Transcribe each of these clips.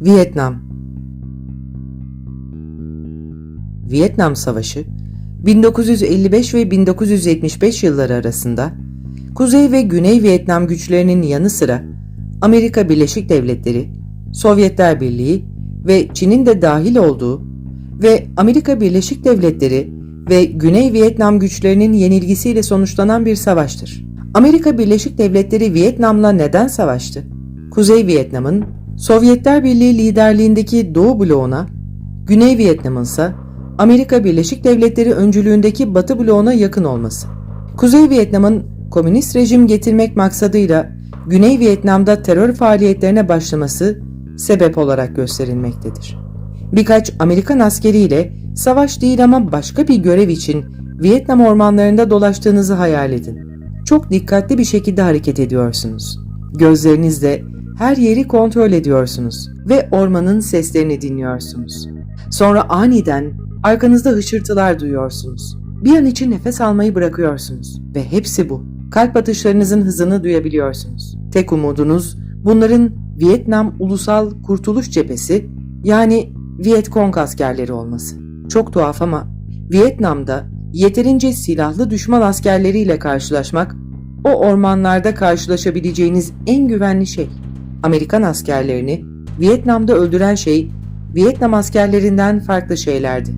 Vietnam Vietnam Savaşı 1955 ve 1975 yılları arasında Kuzey ve Güney Vietnam güçlerinin yanı sıra Amerika Birleşik Devletleri, Sovyetler Birliği ve Çin'in de dahil olduğu ve Amerika Birleşik Devletleri ve Güney Vietnam güçlerinin yenilgisiyle sonuçlanan bir savaştır. Amerika Birleşik Devletleri Vietnam'la neden savaştı? Kuzey Vietnam'ın Sovyetler Birliği liderliğindeki Doğu bloğuna, Güney Vietnam'ın ise Amerika Birleşik Devletleri öncülüğündeki Batı bloğuna yakın olması. Kuzey Vietnam'ın komünist rejim getirmek maksadıyla Güney Vietnam'da terör faaliyetlerine başlaması sebep olarak gösterilmektedir. Birkaç Amerikan askeriyle savaş değil ama başka bir görev için Vietnam ormanlarında dolaştığınızı hayal edin. Çok dikkatli bir şekilde hareket ediyorsunuz. Gözlerinizle her yeri kontrol ediyorsunuz ve ormanın seslerini dinliyorsunuz. Sonra aniden arkanızda hışırtılar duyuyorsunuz. Bir an için nefes almayı bırakıyorsunuz ve hepsi bu. Kalp atışlarınızın hızını duyabiliyorsunuz. Tek umudunuz bunların Vietnam Ulusal Kurtuluş Cephesi yani Viet Cong askerleri olması. Çok tuhaf ama Vietnam'da yeterince silahlı düşman askerleriyle karşılaşmak o ormanlarda karşılaşabileceğiniz en güvenli şey. Amerikan askerlerini Vietnam'da öldüren şey Vietnam askerlerinden farklı şeylerdi.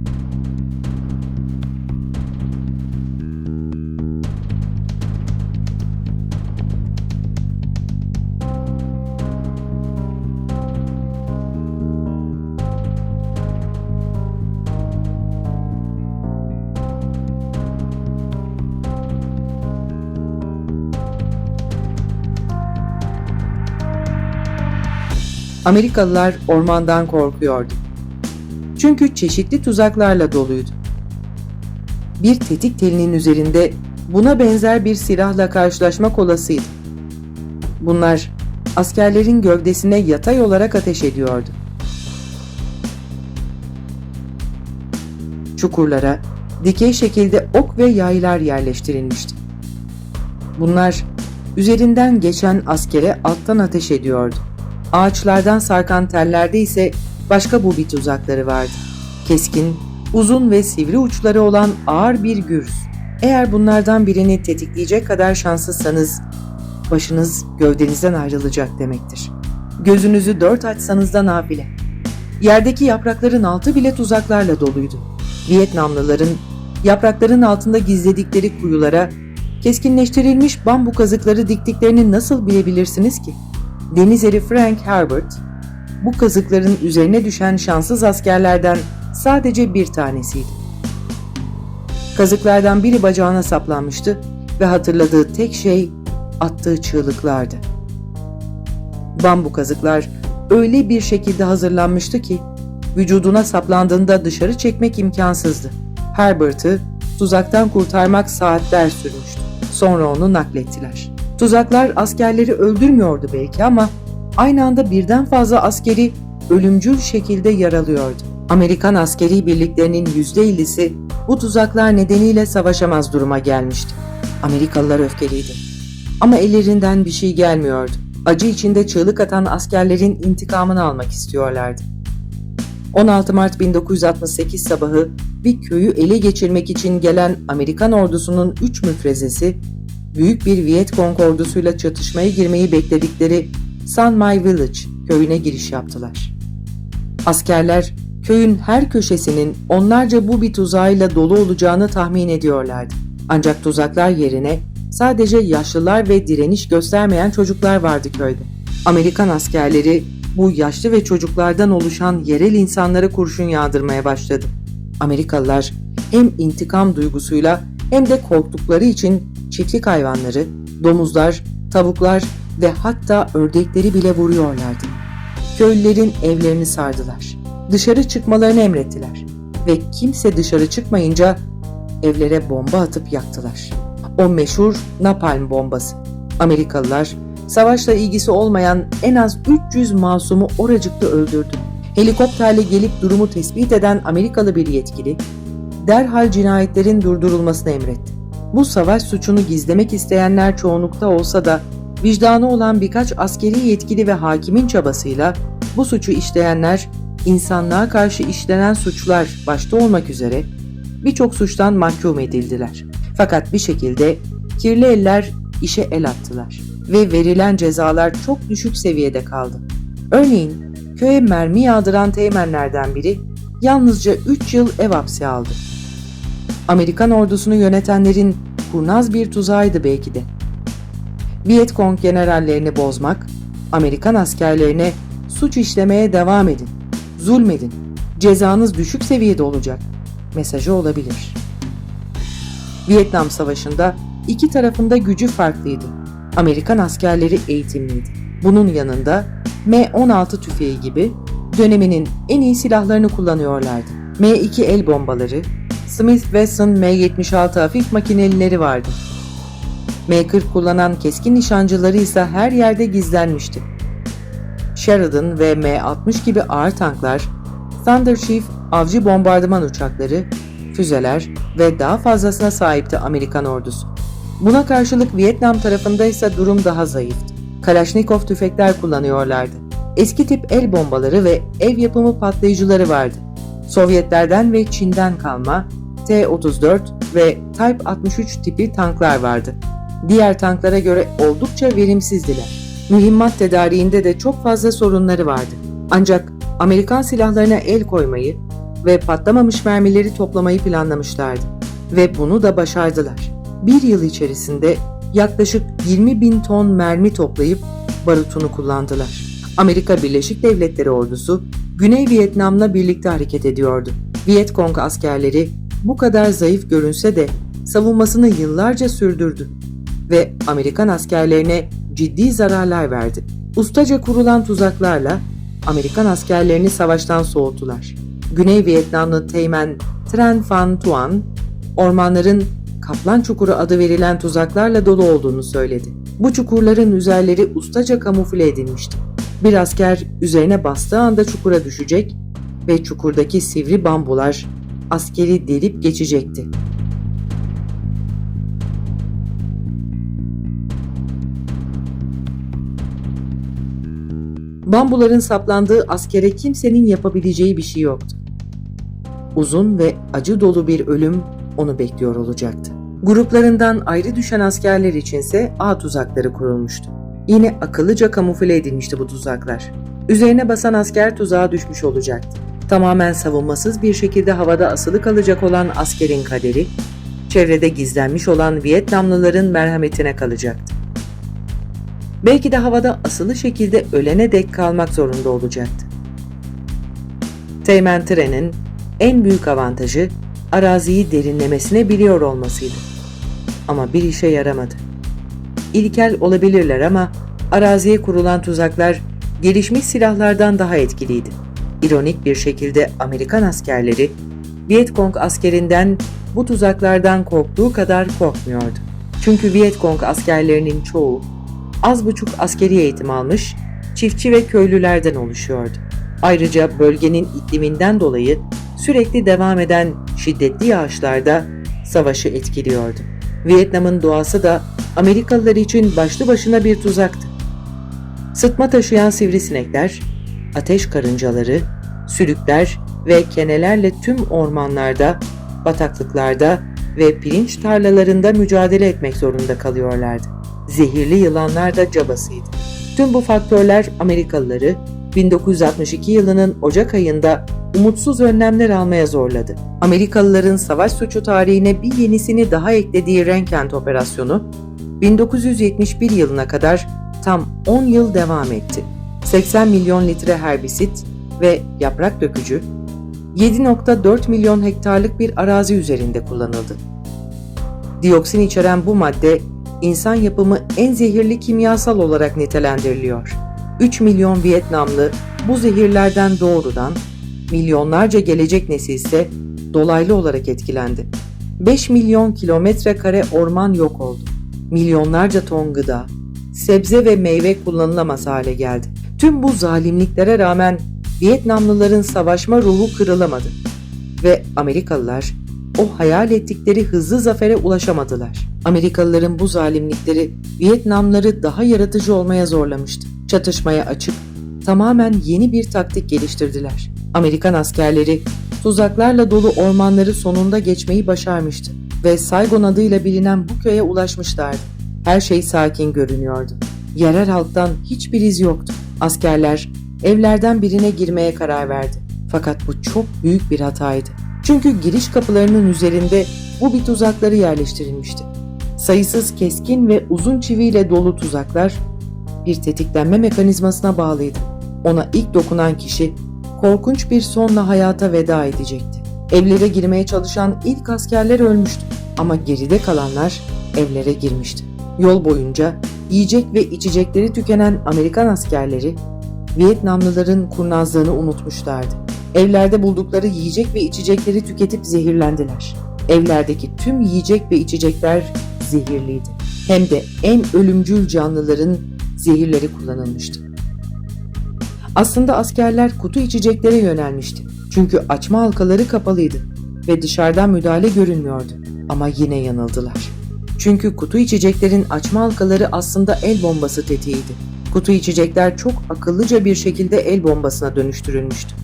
Amerikalılar ormandan korkuyordu. Çünkü çeşitli tuzaklarla doluydu. Bir tetik telinin üzerinde buna benzer bir silahla karşılaşmak olasıydı. Bunlar askerlerin gövdesine yatay olarak ateş ediyordu. Çukurlara dikey şekilde ok ve yaylar yerleştirilmişti. Bunlar üzerinden geçen askere alttan ateş ediyordu. Ağaçlardan sarkan tellerde ise başka bu bir tuzakları vardı. Keskin, uzun ve sivri uçları olan ağır bir gürs. Eğer bunlardan birini tetikleyecek kadar şanslıysanız başınız gövdenizden ayrılacak demektir. Gözünüzü dört açsanız da nafile. Yerdeki yaprakların altı bile tuzaklarla doluydu. Vietnamlıların yaprakların altında gizledikleri kuyulara keskinleştirilmiş bambu kazıkları diktiklerini nasıl bilebilirsiniz ki? Deniz eri Frank Herbert, bu kazıkların üzerine düşen şanssız askerlerden sadece bir tanesiydi. Kazıklardan biri bacağına saplanmıştı ve hatırladığı tek şey attığı çığlıklardı. Bambu kazıklar öyle bir şekilde hazırlanmıştı ki vücuduna saplandığında dışarı çekmek imkansızdı. Herbert'ı tuzaktan kurtarmak saatler sürmüştü. Sonra onu naklettiler. Tuzaklar askerleri öldürmüyordu belki ama aynı anda birden fazla askeri ölümcül şekilde yaralıyordu. Amerikan askeri birliklerinin %50'si bu tuzaklar nedeniyle savaşamaz duruma gelmişti. Amerikalılar öfkeliydi. Ama ellerinden bir şey gelmiyordu. Acı içinde çığlık atan askerlerin intikamını almak istiyorlardı. 16 Mart 1968 sabahı bir köyü ele geçirmek için gelen Amerikan ordusunun 3 müfrezesi büyük bir Viet Cong ordusuyla çatışmaya girmeyi bekledikleri San Mai Village köyüne giriş yaptılar. Askerler köyün her köşesinin onlarca bu bir tuzağıyla dolu olacağını tahmin ediyorlardı. Ancak tuzaklar yerine sadece yaşlılar ve direniş göstermeyen çocuklar vardı köyde. Amerikan askerleri bu yaşlı ve çocuklardan oluşan yerel insanlara kurşun yağdırmaya başladı. Amerikalılar hem intikam duygusuyla hem de korktukları için çiftlik hayvanları, domuzlar, tavuklar ve hatta ördekleri bile vuruyorlardı. Köylülerin evlerini sardılar. Dışarı çıkmalarını emrettiler ve kimse dışarı çıkmayınca evlere bomba atıp yaktılar. O meşhur napalm bombası. Amerikalılar savaşla ilgisi olmayan en az 300 masumu oracıkta öldürdü. Helikopterle gelip durumu tespit eden Amerikalı bir yetkili derhal cinayetlerin durdurulmasını emretti. Bu savaş suçunu gizlemek isteyenler çoğunlukta olsa da vicdanı olan birkaç askeri yetkili ve hakimin çabasıyla Bu suçu işleyenler insanlığa karşı işlenen suçlar başta olmak üzere birçok suçtan mahkum edildiler. Fakat bir şekilde kirli eller işe el attılar ve verilen cezalar çok düşük seviyede kaldı. Örneğin köye mermi yağdıran teğmenlerden biri yalnızca 3 yıl ev hapsi aldı. Amerikan ordusunu yönetenlerin kurnaz bir tuzağıydı belki de. Vietcong generallerini bozmak, Amerikan askerlerine suç işlemeye devam edin, zulmedin, cezanız düşük seviyede olacak mesajı olabilir. Vietnam Savaşı'nda iki tarafında gücü farklıydı. Amerikan askerleri eğitimliydi. Bunun yanında M16 tüfeği gibi döneminin en iyi silahlarını kullanıyorlardı. M2 el bombaları, Smith Wesson M76 hafif makinelileri vardı. M40 kullanan keskin nişancıları ise her yerde gizlenmişti. Sheridan ve M60 gibi ağır tanklar, Thunder Chief avcı bombardıman uçakları, füzeler ve daha fazlasına sahipti Amerikan ordusu. Buna karşılık Vietnam tarafında ise durum daha zayıftı. Kalaşnikov tüfekler kullanıyorlardı. Eski tip el bombaları ve ev yapımı patlayıcıları vardı. Sovyetlerden ve Çin'den kalma T-34 ve Type 63 tipi tanklar vardı. Diğer tanklara göre oldukça verimsizdiler. Mühimmat tedariğinde de çok fazla sorunları vardı. Ancak Amerikan silahlarına el koymayı ve patlamamış mermileri toplamayı planlamışlardı. Ve bunu da başardılar. Bir yıl içerisinde yaklaşık 20 bin ton mermi toplayıp barutunu kullandılar. Amerika Birleşik Devletleri ordusu Güney Vietnam'la birlikte hareket ediyordu. Vietcong askerleri bu kadar zayıf görünse de savunmasını yıllarca sürdürdü ve Amerikan askerlerine ciddi zararlar verdi. Ustaca kurulan tuzaklarla Amerikan askerlerini savaştan soğuttular. Güney Vietnamlı teğmen Tran Van Tuan, ormanların Kaplan Çukuru adı verilen tuzaklarla dolu olduğunu söyledi. Bu çukurların üzerleri ustaca kamufle edilmişti. Bir asker üzerine bastığı anda çukura düşecek ve çukurdaki sivri bambular askeri delip geçecekti. Bambuların saplandığı askere kimsenin yapabileceği bir şey yoktu. Uzun ve acı dolu bir ölüm onu bekliyor olacaktı. Gruplarından ayrı düşen askerler içinse ağ tuzakları kurulmuştu. Yine akıllıca kamufle edilmişti bu tuzaklar. Üzerine basan asker tuzağa düşmüş olacaktı. Tamamen savunmasız bir şekilde havada asılı kalacak olan askerin kaderi, çevrede gizlenmiş olan Vietnamlıların merhametine kalacaktı. Belki de havada asılı şekilde ölene dek kalmak zorunda olacaktı. Teğmen trenin en büyük avantajı araziyi derinlemesine biliyor olmasıydı. Ama bir işe yaramadı. İlkel olabilirler ama araziye kurulan tuzaklar gelişmiş silahlardan daha etkiliydi. İronik bir şekilde Amerikan askerleri Vietcong askerinden bu tuzaklardan korktuğu kadar korkmuyordu. Çünkü Vietcong askerlerinin çoğu az buçuk askeri eğitim almış, çiftçi ve köylülerden oluşuyordu. Ayrıca bölgenin ikliminden dolayı sürekli devam eden şiddetli yağışlarda savaşı etkiliyordu. Vietnam'ın doğası da Amerikalılar için başlı başına bir tuzaktı. Sıtma taşıyan sivrisinekler, ateş karıncaları, sülükler ve kenelerle tüm ormanlarda, bataklıklarda ve pirinç tarlalarında mücadele etmek zorunda kalıyorlardı. Zehirli yılanlar da cabasıydı. Tüm bu faktörler Amerikalıları 1962 yılının Ocak ayında umutsuz önlemler almaya zorladı. Amerikalıların savaş suçu tarihine bir yenisini daha eklediği Renkent operasyonu 1971 yılına kadar tam 10 yıl devam etti. 80 milyon litre herbisit ve yaprak dökücü 7.4 milyon hektarlık bir arazi üzerinde kullanıldı. Dioksin içeren bu madde insan yapımı en zehirli kimyasal olarak nitelendiriliyor. 3 milyon Vietnamlı bu zehirlerden doğrudan, milyonlarca gelecek nesil ise dolaylı olarak etkilendi. 5 milyon kilometre kare orman yok oldu. Milyonlarca ton gıda, sebze ve meyve kullanılamaz hale geldi. Tüm bu zalimliklere rağmen Vietnamlıların savaşma ruhu kırılamadı ve Amerikalılar o hayal ettikleri hızlı zafere ulaşamadılar. Amerikalıların bu zalimlikleri Vietnamları daha yaratıcı olmaya zorlamıştı. Çatışmaya açık, tamamen yeni bir taktik geliştirdiler. Amerikan askerleri tuzaklarla dolu ormanları sonunda geçmeyi başarmıştı ve Saigon adıyla bilinen bu köye ulaşmışlardı. Her şey sakin görünüyordu. Yerel halktan hiçbir iz yoktu. Askerler evlerden birine girmeye karar verdi. Fakat bu çok büyük bir hataydı. Çünkü giriş kapılarının üzerinde bu bir tuzakları yerleştirilmişti. Sayısız keskin ve uzun çiviyle dolu tuzaklar bir tetiklenme mekanizmasına bağlıydı. Ona ilk dokunan kişi korkunç bir sonla hayata veda edecekti. Evlere girmeye çalışan ilk askerler ölmüştü ama geride kalanlar evlere girmişti. Yol boyunca yiyecek ve içecekleri tükenen Amerikan askerleri Vietnamlıların kurnazlığını unutmuşlardı. Evlerde buldukları yiyecek ve içecekleri tüketip zehirlendiler. Evlerdeki tüm yiyecek ve içecekler zehirliydi. Hem de en ölümcül canlıların zehirleri kullanılmıştı. Aslında askerler kutu içeceklere yönelmişti. Çünkü açma halkaları kapalıydı ve dışarıdan müdahale görünmüyordu. Ama yine yanıldılar. Çünkü kutu içeceklerin açma halkaları aslında el bombası tetiğiydi. Kutu içecekler çok akıllıca bir şekilde el bombasına dönüştürülmüştü.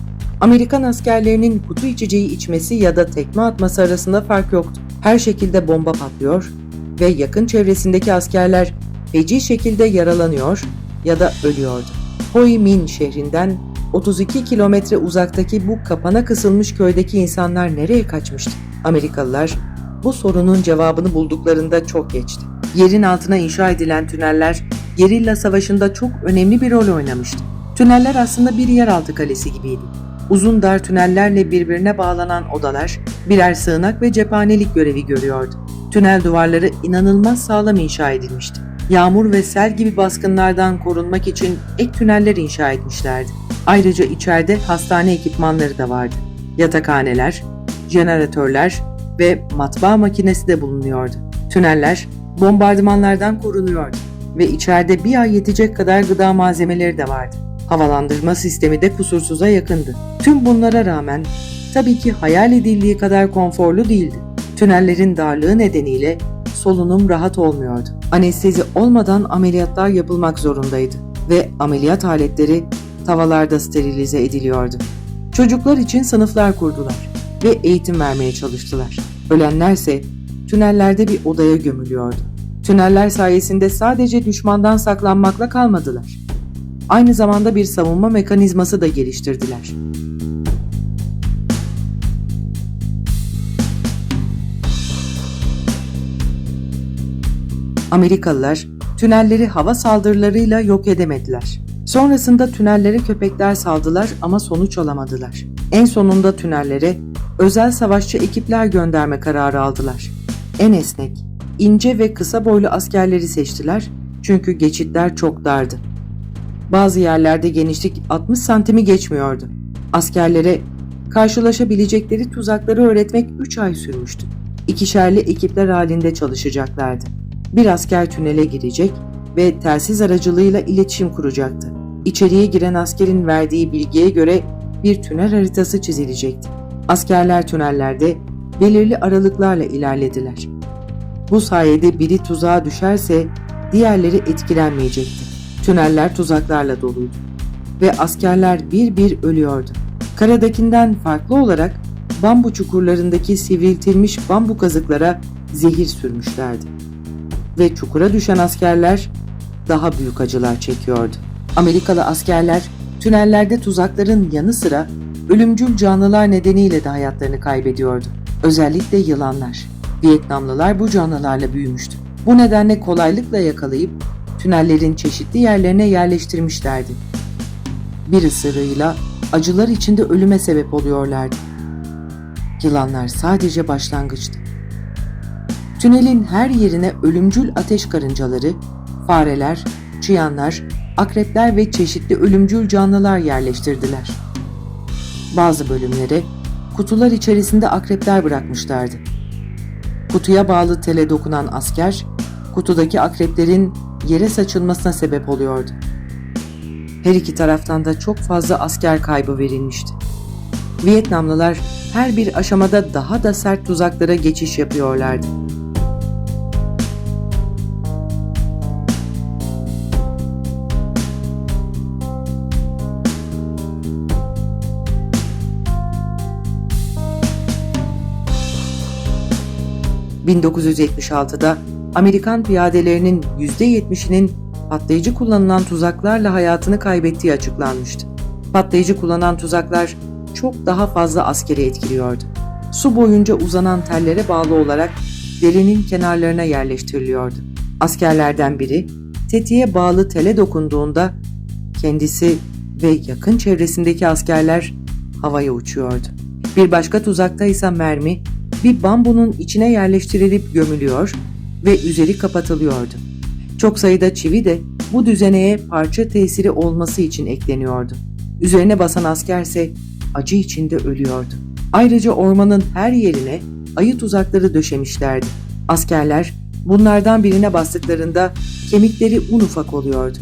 Amerikan askerlerinin kutu içeceği içmesi ya da tekme atması arasında fark yoktu. Her şekilde bomba patlıyor ve yakın çevresindeki askerler feci şekilde yaralanıyor ya da ölüyordu. Hoi Minh şehrinden 32 kilometre uzaktaki bu kapana kısılmış köydeki insanlar nereye kaçmıştı? Amerikalılar bu sorunun cevabını bulduklarında çok geçti. Yerin altına inşa edilen tüneller gerilla savaşında çok önemli bir rol oynamıştı. Tüneller aslında bir yeraltı kalesi gibiydi. Uzun dar tünellerle birbirine bağlanan odalar birer sığınak ve cephanelik görevi görüyordu. Tünel duvarları inanılmaz sağlam inşa edilmişti. Yağmur ve sel gibi baskınlardan korunmak için ek tüneller inşa etmişlerdi. Ayrıca içeride hastane ekipmanları da vardı. Yatakhaneler, jeneratörler ve matbaa makinesi de bulunuyordu. Tüneller bombardımanlardan korunuyordu ve içeride bir ay yetecek kadar gıda malzemeleri de vardı. Havalandırma sistemi de kusursuza yakındı. Tüm bunlara rağmen tabii ki hayal edildiği kadar konforlu değildi. Tünellerin darlığı nedeniyle solunum rahat olmuyordu. Anestezi olmadan ameliyatlar yapılmak zorundaydı ve ameliyat aletleri tavallarda sterilize ediliyordu. Çocuklar için sınıflar kurdular ve eğitim vermeye çalıştılar. Ölenlerse tünellerde bir odaya gömülüyordu. Tüneller sayesinde sadece düşmandan saklanmakla kalmadılar. Aynı zamanda bir savunma mekanizması da geliştirdiler. Amerikalılar tünelleri hava saldırılarıyla yok edemediler. Sonrasında tünellere köpekler saldılar ama sonuç alamadılar. En sonunda tünellere özel savaşçı ekipler gönderme kararı aldılar. En esnek, ince ve kısa boylu askerleri seçtiler çünkü geçitler çok dardı. Bazı yerlerde genişlik 60 santimi geçmiyordu. Askerlere karşılaşabilecekleri tuzakları öğretmek 3 ay sürmüştü. İkişerli ekipler halinde çalışacaklardı. Bir asker tünele girecek ve telsiz aracılığıyla iletişim kuracaktı. İçeriye giren askerin verdiği bilgiye göre bir tünel haritası çizilecekti. Askerler tünellerde belirli aralıklarla ilerlediler. Bu sayede biri tuzağa düşerse diğerleri etkilenmeyecekti. Tüneller tuzaklarla doluydu ve askerler bir bir ölüyordu. Karadakinden farklı olarak bambu çukurlarındaki sivriltilmiş bambu kazıklara zehir sürmüşlerdi. Ve çukura düşen askerler daha büyük acılar çekiyordu. Amerikalı askerler tünellerde tuzakların yanı sıra ölümcül canlılar nedeniyle de hayatlarını kaybediyordu. Özellikle yılanlar. Vietnamlılar bu canlılarla büyümüştü. Bu nedenle kolaylıkla yakalayıp tünellerin çeşitli yerlerine yerleştirmişlerdi. Bir ısırığıyla acılar içinde ölüme sebep oluyorlardı. Yılanlar sadece başlangıçtı. Tünelin her yerine ölümcül ateş karıncaları, fareler, çıyanlar, akrepler ve çeşitli ölümcül canlılar yerleştirdiler. Bazı bölümlere kutular içerisinde akrepler bırakmışlardı. Kutuya bağlı tele dokunan asker, kutudaki akreplerin yere saçılmasına sebep oluyordu. Her iki taraftan da çok fazla asker kaybı verilmişti. Vietnamlılar her bir aşamada daha da sert tuzaklara geçiş yapıyorlardı. 1976'da Amerikan piyadelerinin %70'inin patlayıcı kullanılan tuzaklarla hayatını kaybettiği açıklanmıştı. Patlayıcı kullanan tuzaklar çok daha fazla askeri etkiliyordu. Su boyunca uzanan tellere bağlı olarak derinin kenarlarına yerleştiriliyordu. Askerlerden biri tetiğe bağlı tele dokunduğunda kendisi ve yakın çevresindeki askerler havaya uçuyordu. Bir başka tuzakta ise mermi bir bambunun içine yerleştirilip gömülüyor ve üzeri kapatılıyordu. Çok sayıda çivi de bu düzeneye parça tesiri olması için ekleniyordu. Üzerine basan askerse acı içinde ölüyordu. Ayrıca ormanın her yerine ayı tuzakları döşemişlerdi. Askerler bunlardan birine bastıklarında kemikleri un ufak oluyordu.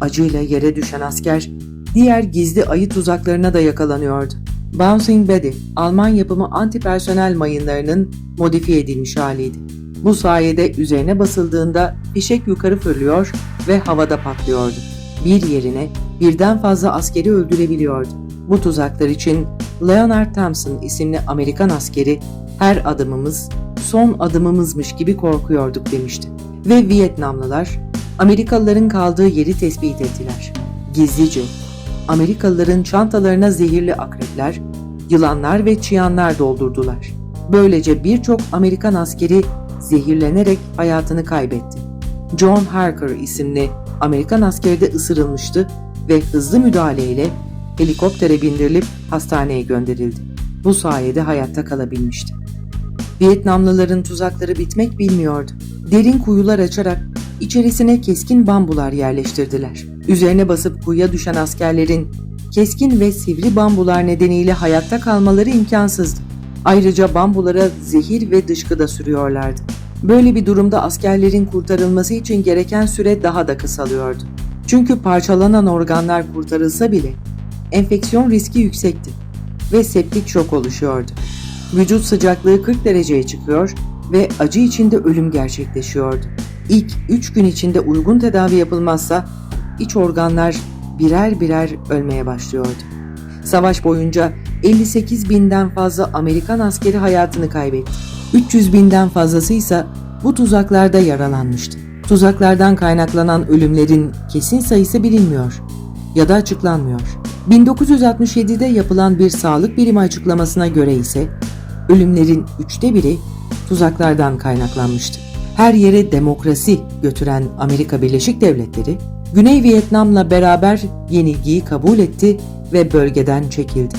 Acıyla yere düşen asker diğer gizli ayı tuzaklarına da yakalanıyordu. Bouncing Betty, Alman yapımı antipersonel mayınlarının modifiye edilmiş haliydi. Bu sayede üzerine basıldığında fişek yukarı fırlıyor ve havada patlıyordu. Bir yerine birden fazla askeri öldürebiliyordu. Bu tuzaklar için Leonard Thompson isimli Amerikan askeri her adımımız son adımımızmış gibi korkuyorduk demişti. Ve Vietnamlılar Amerikalıların kaldığı yeri tespit ettiler. Gizlice Amerikalıların çantalarına zehirli akrepler, yılanlar ve çıyanlar doldurdular. Böylece birçok Amerikan askeri zehirlenerek hayatını kaybetti. John Harker isimli Amerikan askeri de ısırılmıştı ve hızlı müdahaleyle helikoptere bindirilip hastaneye gönderildi. Bu sayede hayatta kalabilmişti. Vietnamlıların tuzakları bitmek bilmiyordu. Derin kuyular açarak içerisine keskin bambular yerleştirdiler. Üzerine basıp kuyuya düşen askerlerin keskin ve sivri bambular nedeniyle hayatta kalmaları imkansızdı. Ayrıca bambulara zehir ve dışkı da sürüyorlardı. Böyle bir durumda askerlerin kurtarılması için gereken süre daha da kısalıyordu. Çünkü parçalanan organlar kurtarılsa bile enfeksiyon riski yüksekti ve septik şok oluşuyordu. Vücut sıcaklığı 40 dereceye çıkıyor ve acı içinde ölüm gerçekleşiyordu. İlk 3 gün içinde uygun tedavi yapılmazsa iç organlar birer birer ölmeye başlıyordu. Savaş boyunca 58 binden fazla Amerikan askeri hayatını kaybetti. 300 binden fazlası ise bu tuzaklarda yaralanmıştı. Tuzaklardan kaynaklanan ölümlerin kesin sayısı bilinmiyor ya da açıklanmıyor. 1967'de yapılan bir sağlık birimi açıklamasına göre ise ölümlerin üçte biri tuzaklardan kaynaklanmıştı. Her yere demokrasi götüren Amerika Birleşik Devletleri, Güney Vietnam'la beraber yenilgiyi kabul etti ve bölgeden çekildi.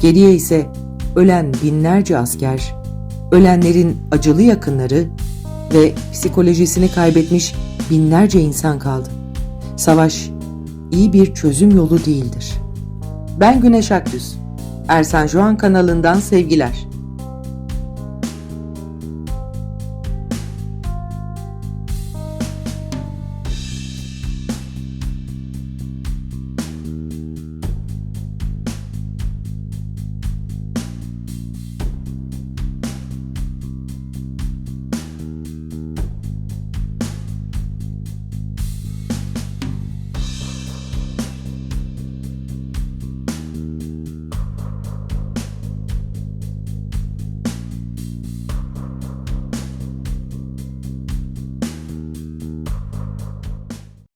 Geriye ise ölen binlerce asker, ölenlerin acılı yakınları ve psikolojisini kaybetmiş binlerce insan kaldı. Savaş iyi bir çözüm yolu değildir. Ben Güneş Akgüz. Ersan Juan kanalından sevgiler.